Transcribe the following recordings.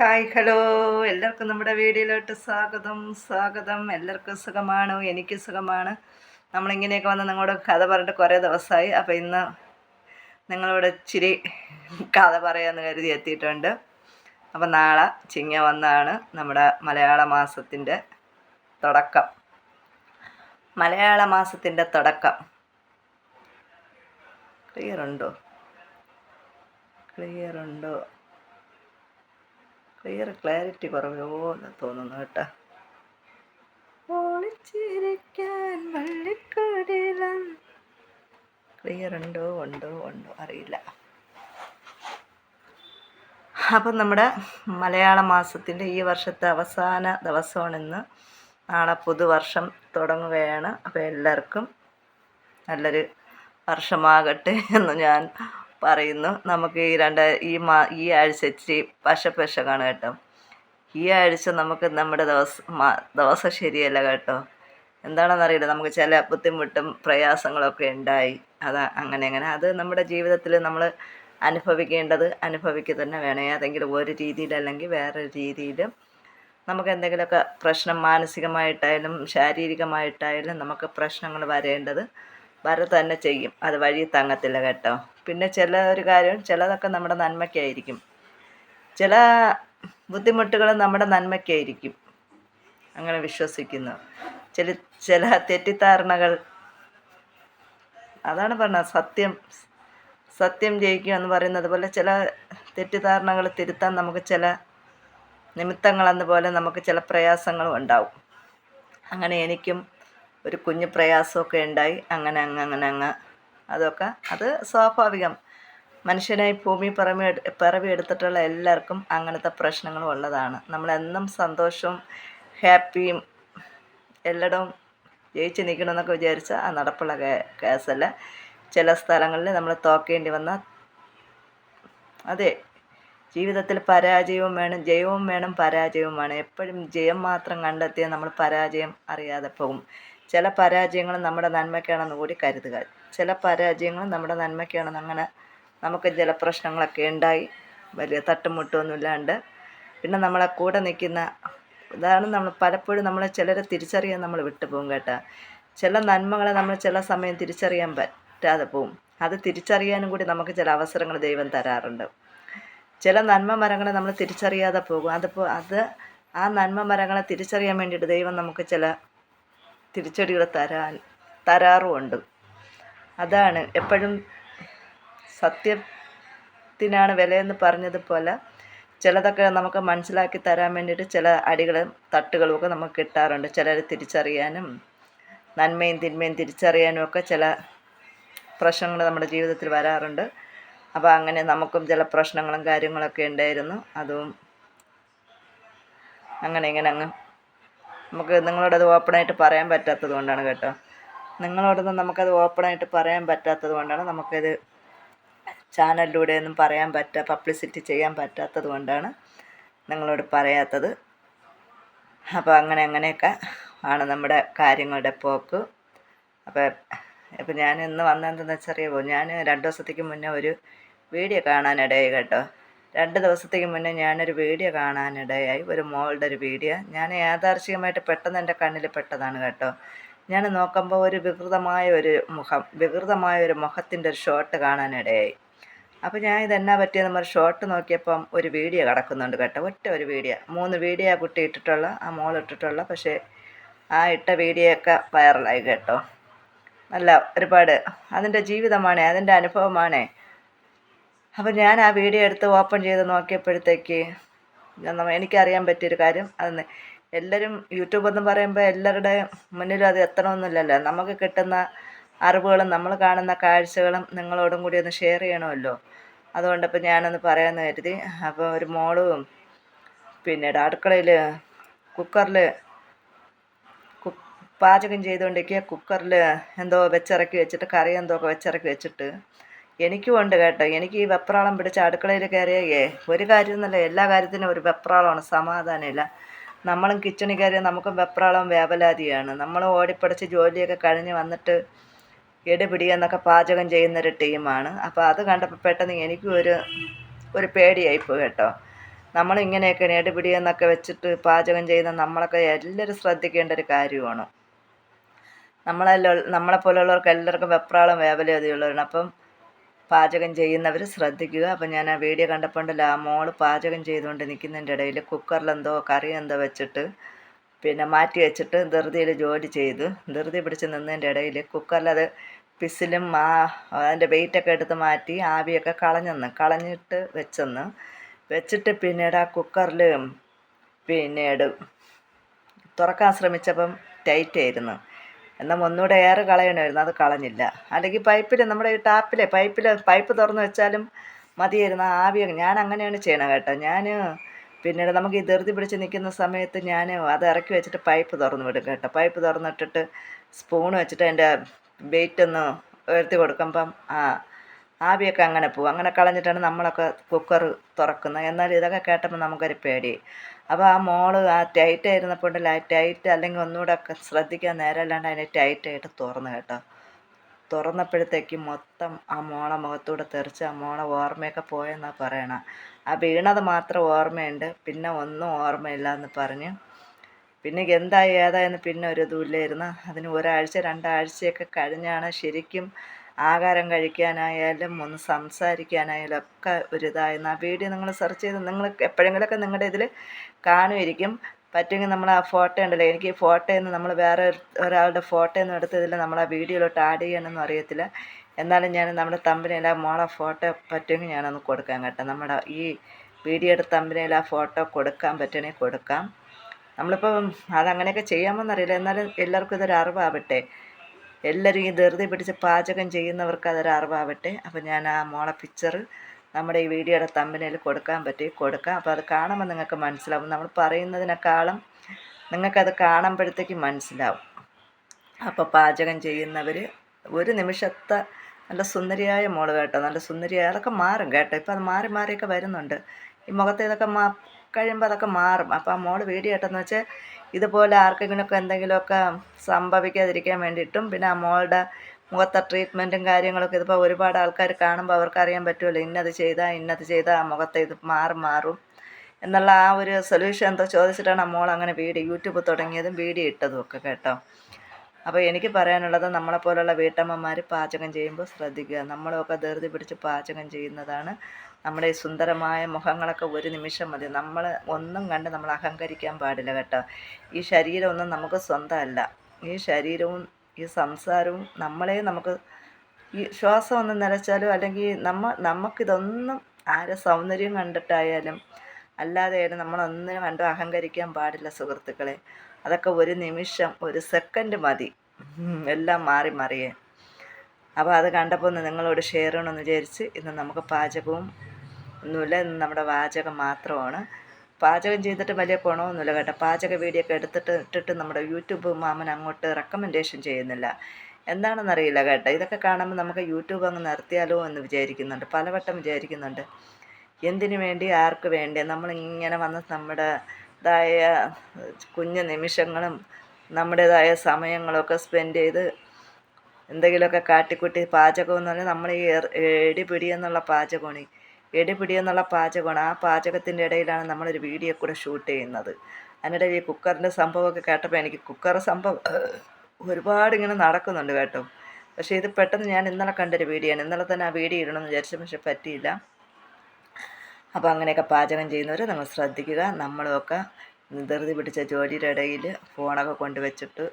Hi hello. എല്ലാവർക്കും നമ്മുടെ വീഡിയോയിലോട്ട് സ്വാഗതം സ്വാഗതം. എല്ലാവർക്കും സുഖമാണ്? എനിക്ക് സുഖമാണ്. നമ്മളിങ്ങനെയൊക്കെ വന്ന് നിങ്ങളോട് കഥ പറഞ്ഞിട്ട് കുറേ ദിവസമായി. അപ്പോൾ ഇന്ന് നിങ്ങളോട് ഇച്ചിരി കഥ പറയാമെന്ന് കരുതി എത്തിയിട്ടുണ്ട്. അപ്പോൾ നാളെ ചിങ്ങ വന്നാണ് നമ്മുടെ മലയാള മാസത്തിന്റെ തുടക്കം. മലയാള മാസത്തിന്റെ തുടക്കം. ക്ലിയർ ഉണ്ടോ? ക്ലിയർ ഉണ്ടോ? ക്ലിയർ ക്ലാരിറ്റി കുറവോന്ന് തോന്നുന്നു കേട്ടോ. ക്ലിയർ ഉണ്ടോ? ഉണ്ടോ? ഉണ്ടോ? അറിയില്ല. അപ്പം നമ്മുടെ മലയാള മാസത്തിന്റെ ഈ വർഷത്തെ അവസാന ദിവസമാണിന്ന്. നാളെ പുതുവർഷം തുടങ്ങുകയാണ്. അപ്പോൾ എല്ലാവർക്കും നല്ലൊരു വർഷമാകട്ടെ എന്ന് ഞാൻ പറയുന്നു. നമുക്ക് ഈ രണ്ട് ഈ മാ ഈ ആഴ്ച ഇച്ചിരി പശപ്പശകാണ് കേട്ടോ. ഈ ആഴ്ച നമുക്ക് നമ്മുടെ ദിവസം ദിവസം ശരിയല്ല കേട്ടോ. എന്താണെന്നറിയില്ല. നമുക്ക് ചില ബുദ്ധിമുട്ടും പ്രയാസങ്ങളൊക്കെ ഉണ്ടായി. അതാ അങ്ങനെ അങ്ങനെ. അത് നമ്മുടെ ജീവിതത്തിൽ നമ്മൾ അനുഭവിക്കേണ്ടത് അനുഭവിക്കുക തന്നെ വേണം. ഏതെങ്കിലും ഒരു രീതിയിലല്ലെങ്കിൽ വേറൊരു രീതിയിലും നമുക്ക് എന്തെങ്കിലുമൊക്കെ പ്രശ്നം മാനസികമായിട്ടായാലും ശാരീരികമായിട്ടായാലും നമുക്ക് പ്രശ്നങ്ങൾ വരേണ്ടത് വര തന്നെ ചെയ്യും. അത് വഴി തങ്ങത്തില്ല കേട്ടോ. പിന്നെ ചില ഒരു കാര്യം ചിലതൊക്കെ നമ്മുടെ നന്മയ്ക്കായിരിക്കും. ചില ബുദ്ധിമുട്ടുകൾ നമ്മുടെ നന്മയ്ക്കായിരിക്കും. അങ്ങനെ വിശ്വസിക്കുന്നു. ചില ചില തെറ്റിദ്ധാരണകൾ അതാണ് പറഞ്ഞത്. സത്യം സത്യം ജയിക്കുക എന്ന് പറയുന്നത് പോലെ ചില തെറ്റിദ്ധാരണകൾ തിരുത്താൻ നമുക്ക് ചില നിമിത്തങ്ങളെന്ന പോലെ നമുക്ക് ചില പ്രയാസങ്ങളും ഉണ്ടാവും. അങ്ങനെ എനിക്കും ഒരു കുഞ്ഞു പ്രയാസമൊക്കെ ഉണ്ടായി. അങ്ങനെ അങ്ങ് അങ്ങനെ അങ്ങ് അതൊക്കെ. അത് സ്വാഭാവികം. മനുഷ്യനായി ഭൂമി പിറമി എടുത്തിട്ടുള്ള എല്ലാവർക്കും അങ്ങനത്തെ പ്രശ്നങ്ങളും ഉള്ളതാണ്. നമ്മളെന്നും സന്തോഷവും ഹാപ്പിയും എല്ലായിടവും ജയിച്ച് നിൽക്കണമെന്നൊക്കെ വിചാരിച്ചാൽ ആ നടപ്പുള്ള കേസല്ല. ചില സ്ഥലങ്ങളിൽ നമ്മൾ തോക്കേണ്ടി വന്ന അതെ ജീവിതത്തിൽ പരാജയവും വേണം ജയവും വേണം പരാജയവും വേണം. എപ്പോഴും ജയം മാത്രം കണ്ടെത്തിയാൽ നമ്മൾ പരാജയം അറിയാതെ പോകും. ചില പരാജയങ്ങൾ നമ്മുടെ നന്മയ്ക്കാണെന്ന് കൂടി കരുതുക. ചില പരാജയങ്ങൾ നമ്മുടെ നന്മയ്ക്കാണ് അങ്ങനെ നമുക്ക് ചില പ്രശ്നങ്ങളൊക്കെ ഉണ്ടായി. വലിയ തട്ടുമുട്ടൊന്നുമില്ലാണ്ട്. പിന്നെ നമ്മളെ കൂടെ നിൽക്കുന്ന ഇതാണ് നമ്മൾ പലപ്പോഴും നമ്മൾ ചിലരെ തിരിച്ചറിയാൻ നമ്മൾ വിട്ടുപോകും കേട്ടോ. ചില നന്മകളെ നമ്മൾ ചില സമയം തിരിച്ചറിയാൻ പറ്റാതെ പോവും. അത് തിരിച്ചറിയാനും കൂടി നമുക്ക് ചില അവസരങ്ങൾ ദൈവം തരാറുണ്ട്. ചില നന്മ മരങ്ങളെ നമ്മൾ തിരിച്ചറിയാതെ പോകും. അതിപ്പോൾ അത് ആ നന്മ മരങ്ങളെ തിരിച്ചറിയാൻ വേണ്ടിയിട്ട് ദൈവം നമുക്ക് ചില തിരിച്ചടികൾ തരാൻ തരാറുമുണ്ട്. അതാണ്. എപ്പോഴും സത്യത്തിനാണ് വിലയെന്ന് പറഞ്ഞതുപോലെ ചിലതൊക്കെ നമുക്ക് മനസ്സിലാക്കി തരാൻ വേണ്ടിയിട്ട് ചില അടികളും തട്ടുകളും ഒക്കെ നമുക്ക് കിട്ടാറുണ്ട്. ചിലർ തിരിച്ചറിയാനും നന്മയും തിന്മയും തിരിച്ചറിയാനും ഒക്കെ ചില പ്രശ്നങ്ങൾ നമ്മുടെ ജീവിതത്തിൽ വരാറുണ്ട്. അപ്പോൾ അങ്ങനെ നമുക്കും ചില പ്രശ്നങ്ങളും കാര്യങ്ങളൊക്കെ ഉണ്ടായിരുന്നു. അതും അങ്ങനെ ഇങ്ങനെ അങ്ങ് നമുക്ക് നിങ്ങളോടത് ഓപ്പണായിട്ട് പറയാൻ പറ്റാത്തത് കൊണ്ടാണ് കേട്ടോ. നിങ്ങളോടൊന്നും നമുക്കത് ഓപ്പണായിട്ട് പറയാൻ പറ്റാത്തത് കൊണ്ടാണ് നമുക്കത് ചാനലിലൂടെ ഒന്നും പറയാൻ പറ്റാ പബ്ലിസിറ്റി ചെയ്യാൻ പറ്റാത്തത് കൊണ്ടാണ് നിങ്ങളോട് പറയാത്തത്. അപ്പോൾ അങ്ങനെ അങ്ങനെയൊക്കെ ആണ് നമ്മുടെ കാര്യങ്ങളുടെ പോക്ക്. അപ്പോൾ ഇപ്പം ഞാൻ ഇന്ന് വന്നതെന്തെന്ന് വെച്ചറിയുമോ ഞാൻ രണ്ട് ദിവസത്തേക്ക് മുന്നേ ഒരു വീഡിയോ കാണാനിടയായി കേട്ടോ. രണ്ട് ദിവസത്തേക്ക് മുന്നേ ഞാനൊരു വീഡിയോ കാണാനിടയായി. ഒരു മോളുടെ ഒരു വീഡിയോ ഞാൻ യാഥാർത്ഥികമായിട്ട് പെട്ടെന്ന് എന്റെ കണ്ണിൽ പെട്ടതാണ് കേട്ടോ. ഞാൻ നോക്കുമ്പോൾ ഒരു വികൃതമായ ഒരു മുഖം വികൃതമായ ഒരു മുഖത്തിന്റെ ഒരു ഷോട്ട് കാണാനിടയായി. അപ്പോൾ ഞാൻ ഇതെന്നാ പറ്റിയ നമ്മൾ ഷോട്ട് നോക്കിയപ്പം ഒരു വീഡിയോ കിടക്കുന്നുണ്ട് കേട്ടോ. ഒറ്റ ഒരു വീഡിയോ മൂന്ന് വീഡിയോ ആ കുട്ടി ഇട്ടിട്ടുള്ള ആ മോൾ ഇട്ടിട്ടുള്ള പക്ഷേ ആ ഇട്ട വീഡിയോ ഒക്കെ വൈറലായി കേട്ടോ. നല്ല ഒരുപാട്. അതിന്റെ ജീവിതമാണേ അതിന്റെ അനുഭവമാണേ. അപ്പോൾ ഞാൻ ആ വീഡിയോ എടുത്ത് ഓപ്പൺ ചെയ്ത് നോക്കിയപ്പോഴത്തേക്ക് എനിക്കറിയാൻ പറ്റിയൊരു കാര്യം അത് എല്ലാവരും യൂട്യൂബ് എന്ന് പറയുമ്പോൾ എല്ലാവരുടെ മുന്നിലും അത് എത്തണമെന്നില്ലല്ലോ നമുക്ക് കിട്ടുന്ന അറിവുകളും നമ്മൾ കാണുന്ന കാഴ്ചകളും നിങ്ങളോടും കൂടി ഒന്ന് ഷെയർ ചെയ്യണമല്ലോ. അതുകൊണ്ടപ്പോൾ ഞാനൊന്ന് പറയാമെന്ന് കരുതി. അപ്പോൾ ഒരു മോളും പിന്നെ അടുക്കളയിൽ കുക്കറിൽ പാചകം ചെയ്തുകൊണ്ടിരിക്കുക. കുക്കറിൽ എന്തോ വെച്ചിറക്കി വെച്ചിട്ട് കറി എന്തോ ഒക്കെ വെച്ചിറക്കി വെച്ചിട്ട്. എനിക്കും ഉണ്ട് കേട്ടോ. എനിക്ക് ഈ വെപ്രാളം പിടിച്ച് അടുക്കളയിൽ കയറിയേ ഒരു കാര്യമൊന്നുമല്ല എല്ലാ കാര്യത്തിനും ഒരു വെപ്രാളമാണ്. സമാധാനമില്ല. നമ്മളും കിച്ചണിൽ കയറി നമുക്കും വെപ്രാളം വേവലാതിയാണ്. നമ്മൾ ഓടിപ്പടച്ച് ജോലിയൊക്കെ കഴിഞ്ഞ് വന്നിട്ട് എടുപിടി എന്നൊക്കെ പാചകം ചെയ്യുന്നൊരു ടീമാണ് അപ്പോൾ അത് കണ്ടപ്പോൾ പെട്ടെന്ന് എനിക്കും ഒരു ഒരു പേടിയായിപ്പോയി കേട്ടോ. നമ്മൾ നമ്മളിങ്ങനെയൊക്കെ എന്നൊക്കെ വെച്ചിട്ട് പാചകം ചെയ്യുന്ന നമ്മളൊക്കെ എല്ലാവരും ശ്രദ്ധിക്കേണ്ട ഒരു കാര്യമാണ്. നമ്മളെല്ലാം നമ്മളെപ്പോലുള്ളവർക്ക് എല്ലാവർക്കും വെപ്രാളം വേവലാതിയുള്ളവരാണ്. അപ്പം പാചകം ചെയ്യുന്നവർ ശ്രദ്ധിക്കുക. അപ്പം ഞാൻ ആ വീഡിയോ കണ്ടപ്പോണ്ടല്ലോ ആ മോൾ പാചകം ചെയ്തുകൊണ്ട് നിൽക്കുന്നതിന്റെ ഇടയിൽ കുക്കറിലെന്തോ കറി എന്തോ വെച്ചിട്ട് പിന്നെ മാറ്റി വെച്ചിട്ട് ധൃതിയിൽ ജോലി ചെയ്തു ധൃതി പിടിച്ച് നിന്നതിന്റെ ഇടയിൽ കുക്കറിലത് പിസിലും ആ അതിന്റെ വെയിറ്റൊക്കെ എടുത്ത് മാറ്റി ആവിയൊക്കെ കളഞ്ഞെന്ന് കളഞ്ഞിട്ട് വെച്ചെന്ന്. വെച്ചിട്ട് പിന്നീട് ആ കുക്കറിൽ പിന്നീട് തുറക്കാൻ ശ്രമിച്ചപ്പം ടൈറ്റ് ആയിരുന്നു. എന്നാൽ ഒന്നുകൂടെ ഏറെ കളയണമായിരുന്നു. അത് കളഞ്ഞില്ല. അല്ലെങ്കിൽ പൈപ്പിൽ നമ്മുടെ ഈ ടാപ്പിലെ പൈപ്പിൽ പൈപ്പ് തുറന്ന് വെച്ചാലും മതിയായിരുന്നു. ആവി ഞാൻ അങ്ങനെയാണ് ചെയ്യണത് കേട്ടോ. ഞാൻ പിന്നീട് നമുക്ക് ഈ ധൃതി പിടിച്ച് നിൽക്കുന്ന സമയത്ത് ഞാൻ അത് ഇറക്കി വെച്ചിട്ട് പൈപ്പ് തുറന്ന് വിടും കേട്ടോ. പൈപ്പ് തുറന്നിട്ടിട്ട് സ്പൂൺ വെച്ചിട്ട് അതിന്റെ വെയിറ്റ് ഒന്ന് ഉയർത്തി കൊടുക്കുമ്പം ആ ആവിയൊക്കെ അങ്ങനെ പോകും അങ്ങനെ കളഞ്ഞിട്ടാണ് നമ്മളൊക്കെ കുക്കർ തുറക്കുന്നത്. എന്നാൽ ഇതൊക്കെ കേട്ടപ്പോൾ നമുക്കൊരു പേടി. അപ്പോൾ ആ മോൾ ആ ടൈറ്റ് ആയിരുന്നപ്പോൾ ഉണ്ടല്ലോ ആ ടൈറ്റ് അല്ലെങ്കിൽ ഒന്നുകൂടെ ശ്രദ്ധിക്കാൻ നേരമല്ലാണ്ട് അതിനെ ടൈറ്റായിട്ട് തുറന്നു കേട്ടോ. തുറന്നപ്പോഴത്തേക്ക് മൊത്തം ആ മോളെ മുഖത്തൂടെ തെറിച്ച് ആ മോളെ ഓർമ്മയൊക്കെ പോയെന്നാണ് പറയണം. ആ വീണത് മാത്രം ഓർമ്മയുണ്ട്. പിന്നെ ഒന്നും ഓർമ്മയില്ല എന്ന് പറഞ്ഞ്. പിന്നെ എന്തായി ഏതായെന്ന് പിന്നെ ഒരു ഇതുമില്ലായിരുന്നു അതിന് ഒരാഴ്ച രണ്ടാഴ്ചയൊക്കെ കഴിഞ്ഞാണ് ശരിക്കും ആഹാരം കഴിക്കാനായാലും ഒന്ന് സംസാരിക്കാനായാലും ഒക്കെ ഒരിതായിരുന്നു ആ വീഡിയോ നിങ്ങൾ സെർച്ച് ചെയ്ത് നിങ്ങൾ എപ്പോഴെങ്കിലുമൊക്കെ നിങ്ങളുടെ ഇതിൽ കാണുമായിരിക്കും. പറ്റുമെങ്കിൽ നമ്മൾ ആ ഫോട്ടോ ഉണ്ടല്ലോ. എനിക്ക് ഈ ഫോട്ടോയിൽ നിന്ന് നമ്മൾ വേറെ ഒരാളുടെ ഫോട്ടോ ഒന്നും എടുത്തതിൽ നമ്മൾ ആ വീഡിയോയിലോട്ട് ആഡ് ചെയ്യണമെന്നും അറിയത്തില്ല. എന്നാലും ഞാൻ നമ്മുടെ തമ്പനയിൽ ആ മോളെ ഫോട്ടോ പറ്റുമെങ്കിൽ ഞാനൊന്ന് കൊടുക്കാം കേട്ടോ. നമ്മുടെ ഈ വീഡിയോയുടെ തമ്പനയിൽ ആ ഫോട്ടോ കൊടുക്കാൻ പറ്റണമെങ്കിൽ കൊടുക്കാം. നമ്മളിപ്പം അതങ്ങനെയൊക്കെ ചെയ്യാമെന്നറിയില്ല. എന്നാലും എല്ലാവർക്കും ഇതൊരു അറിവാവട്ടെ. എല്ലാവരും ഈ ധൃതി പിടിച്ച് പാചകം ചെയ്യുന്നവർക്ക് അതൊരു അറിവാവട്ടെ. അപ്പോൾ ഞാൻ ആ മോളെ പിക്ചർ നമ്മുടെ ഈ വീഡിയോയുടെ തമ്പനയിൽ കൊടുക്കാൻ പറ്റി. കൊടുക്കാം. അപ്പോൾ അത് കാണുമ്പോൾ നിങ്ങൾക്ക് മനസ്സിലാവും. നമ്മൾ പറയുന്നതിനേക്കാളും നിങ്ങൾക്കത് കാണുമ്പോഴത്തേക്ക് മനസ്സിലാവും. അപ്പോൾ പാചകം ചെയ്യുന്നവർ ഒരു നിമിഷത്തെ നല്ല സുന്ദരിയായ മോൾ കേട്ടോ. നല്ല സുന്ദരിയായ അതൊക്കെ മാറും കേട്ടോ. ഇപ്പോൾ അത് മാറി മാറിയൊക്കെ വരുന്നുണ്ട്. ഈ മുഖത്ത് ഇതൊക്കെ മാ കഴിയുമ്പോൾ അതൊക്കെ മാറും. അപ്പോൾ ആ മോൾ വീഡിയോ കേട്ടെന്ന് വെച്ചാൽ ഇതുപോലെ ആർക്കെങ്കിലുമൊക്കെ എന്തെങ്കിലുമൊക്കെ സംഭവിക്കാതിരിക്കാൻ വേണ്ടിയിട്ടും പിന്നെ ആ മോളുടെ മുഖത്തെ ട്രീറ്റ്മെന്റും കാര്യങ്ങളൊക്കെ ഇതിപ്പോൾ ഒരുപാട് ആൾക്കാർ കാണുമ്പോൾ അവർക്ക് അറിയാൻ പറ്റുമല്ലോ ഇന്നത് ചെയ്താൽ ഇന്നത് ചെയ്താൽ ആ മുഖത്തെ ഇത് മാറും മാറും എന്നുള്ള ആ ഒരു സൊല്യൂഷൻ എന്തോ ചോദിച്ചിട്ടാണ് ആ അങ്ങനെ വീഡിയോ യൂട്യൂബ് തുടങ്ങിയതും വീഡിയോ ഇട്ടതും ഒക്കെ കേട്ടോ. അപ്പോൾ എനിക്ക് പറയാനുള്ളത് നമ്മളെപ്പോലുള്ള വീട്ടമ്മമാർ പാചകം ചെയ്യുമ്പോൾ ശ്രദ്ധിക്കുക. നമ്മളൊക്കെ ധൃതി പിടിച്ച് പാചകം ചെയ്യുന്നതാണ് നമ്മുടെ സുന്ദരമായ മുഖങ്ങളൊക്കെ ഒരു നിമിഷം മതി. നമ്മൾ ഒന്നും കണ്ട് നമ്മൾ അഹങ്കരിക്കാൻ പാടില്ല കേട്ടോ. ഈ ശരീരമൊന്നും നമുക്ക് സ്വന്തമല്ല. ഈ ശരീരവും ഈ സംസാരവും നമ്മളെ നമുക്ക് ഈ ശ്വാസം ഒന്ന് നിലച്ചാലും അല്ലെങ്കിൽ നമ്മ നമുക്കിതൊന്നും ആരെ സൗന്ദര്യം കണ്ടിട്ടായാലും അല്ലാതെയായാലും നമ്മളൊന്നിനും കണ്ടും അഹങ്കരിക്കാൻ പാടില്ല സുഹൃത്തുക്കളെ. അതൊക്കെ ഒരു നിമിഷം ഒരു സെക്കൻഡ് മതി. എല്ലാം മാറി മറിയേ. അപ്പോൾ അത് കണ്ടപ്പോൾ ഒന്ന് നിങ്ങളോട് ഷെയർ ചെയ്യണമെന്ന് വിചാരിച്ച് ഇന്ന് നമുക്ക് പാചകവും ഒന്നുമില്ല ഇന്ന് നമ്മുടെ വാചകം മാത്രമാണ്. പാചകം ചെയ്തിട്ട് വലിയ ഗുണമൊന്നുമില്ല കേട്ടോ. പാചക വീഡിയോ ഒക്കെ എടുത്തിട്ട് ഇട്ടിട്ട് നമ്മുടെ യൂട്യൂബ് മാമൻ അങ്ങോട്ട് റെക്കമെൻഡേഷൻ ചെയ്യുന്നില്ല. എന്താണെന്നറിയില്ല കേട്ടോ. ഇതൊക്കെ കാണുമ്പോൾ നമുക്ക് യൂട്യൂബ് അങ്ങ് നിർത്തിയാലോ എന്ന് വിചാരിക്കുന്നുണ്ട്. പലവട്ടം വിചാരിക്കുന്നുണ്ട്. എന്തിനു വേണ്ടി ആർക്ക് വേണ്ടി? നമ്മളിങ്ങനെ വന്ന് നമ്മുടേതായ കുഞ്ഞു നിമിഷങ്ങളും നമ്മുടേതായ സമയങ്ങളൊക്കെ സ്പെൻഡ് ചെയ്ത് എന്തെങ്കിലുമൊക്കെ കാട്ടിക്കുട്ടി പാചകം എന്ന് പറഞ്ഞാൽ നമ്മൾ ഈ എടിപിടി എന്നുള്ള പാചകമാണ്. എടിപിടി എന്നുള്ള പാചകമാണ്. ആ പാചകത്തിന്റെ ഇടയിലാണ് നമ്മളൊരു വീഡിയോ കൂടെ ഷൂട്ട് ചെയ്യുന്നത്. അതിനിടയിൽ ഈ കുക്കറിന്റെ സംഭവമൊക്കെ കേട്ടപ്പോൾ എനിക്ക് കുക്കർ സംഭവം ഒരുപാട് ഇങ്ങനെ നടക്കുന്നുണ്ട് കേട്ടോ. പക്ഷേ ഇത് പെട്ടെന്ന് ഞാൻ ഇന്നലെ കണ്ടൊരു വീഡിയോ ആണ്. ഇന്നലെ തന്നെ ആ വീഡിയോ ഇടണമെന്ന് വിചാരിച്ചു. പക്ഷെ പറ്റിയില്ല. അപ്പോൾ അങ്ങനെയൊക്കെ പാചകം ചെയ്യുന്നവർ നമ്മൾ ശ്രദ്ധിക്കുക. നമ്മളുമൊക്കെ ധൃതി പിടിച്ച ജോലിയുടെ ഇടയിൽ ഫോണൊക്കെ കൊണ്ടുവച്ചിട്ട്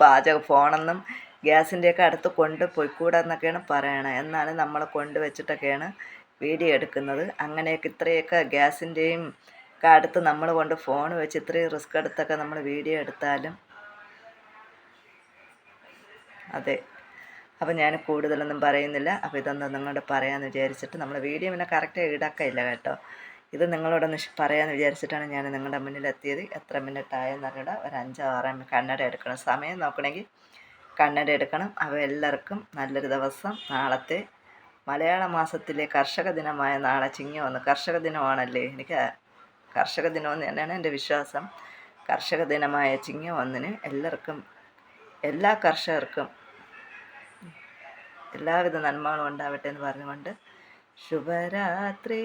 പാചക ഫോണെന്നും ഗ്യാസിന്റെയൊക്കെ അടുത്ത് കൊണ്ട് പോയിക്കൂടാന്നൊക്കെയാണ് പറയണത് എന്നാണ് നമ്മൾ കൊണ്ടുവച്ചിട്ടൊക്കെയാണ് വീഡിയോ എടുക്കുന്നത്. അങ്ങനെയൊക്കെ ഇത്രയൊക്കെ ഗ്യാസിന്റെയും ഒക്കെ അടുത്ത് നമ്മൾ കൊണ്ട് ഫോൺ വെച്ച് ഇത്രയും റിസ്ക് എടുത്തൊക്കെ നമ്മൾ വീഡിയോ എടുത്താലും അതെ. അപ്പോൾ ഞാൻ കൂടുതലൊന്നും പറയുന്നില്ല. അപ്പോൾ ഇതൊന്നും നിങ്ങളോട് പറയാമെന്ന് വിചാരിച്ചിട്ട് നമ്മൾ വീഡിയോ പിന്നെ കറക്റ്റായി ഇടക്കയില്ല കേട്ടോ. ഇത് നിങ്ങളോടൊന്ന് പറയാമെന്ന് വിചാരിച്ചിട്ടാണ് ഞാൻ നിങ്ങളുടെ മുന്നിലെത്തിയത്. എത്ര മിനിറ്റ് ആയെന്ന് അറിയണം ഒരു അഞ്ചോ ആറോ കണ്ണട എടുക്കണം. സമയം നോക്കണമെങ്കിൽ കണ്ണട എടുക്കണം. അപ്പോൾ എല്ലാവർക്കും നല്ലൊരു ദിവസം. നാളത്തെ മലയാള മാസത്തിലെ കർഷക ദിനമായ നാളെ ചിങ്ങ കർഷക ദിനമാണല്ലേ? എനിക്ക് കർഷക ദിനമെന്ന് തന്നെയാണ് എന്റെ വിശ്വാസം. കർഷക ദിനമായ ചിങ്ങ ഒന്നിന് എല്ലാവർക്കും എല്ലാ കർഷകർക്കും എല്ലാവിധ നന്മകളും ഉണ്ടാവട്ടെ എന്ന് പറഞ്ഞുകൊണ്ട് ശുഭരാത്രി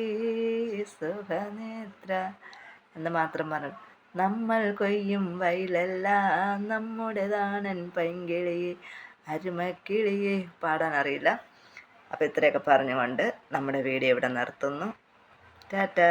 സുഖനേത്ര എന്ന് മാത്രം പറഞ്ഞു. നമ്മൾ കൊയ്യും വയലെല്ലാം നമ്മുടേതാണൻ പൈങ്കിളിയെ അരുമക്കിളിയെ പാടാൻ അറിയില്ല. അപ്പോൾ ഇത്രയൊക്കെ പറഞ്ഞുകൊണ്ട് നമ്മുടെ വീഡിയോ ഇവിടെ നിർത്തുന്നു. ടാറ്റാ.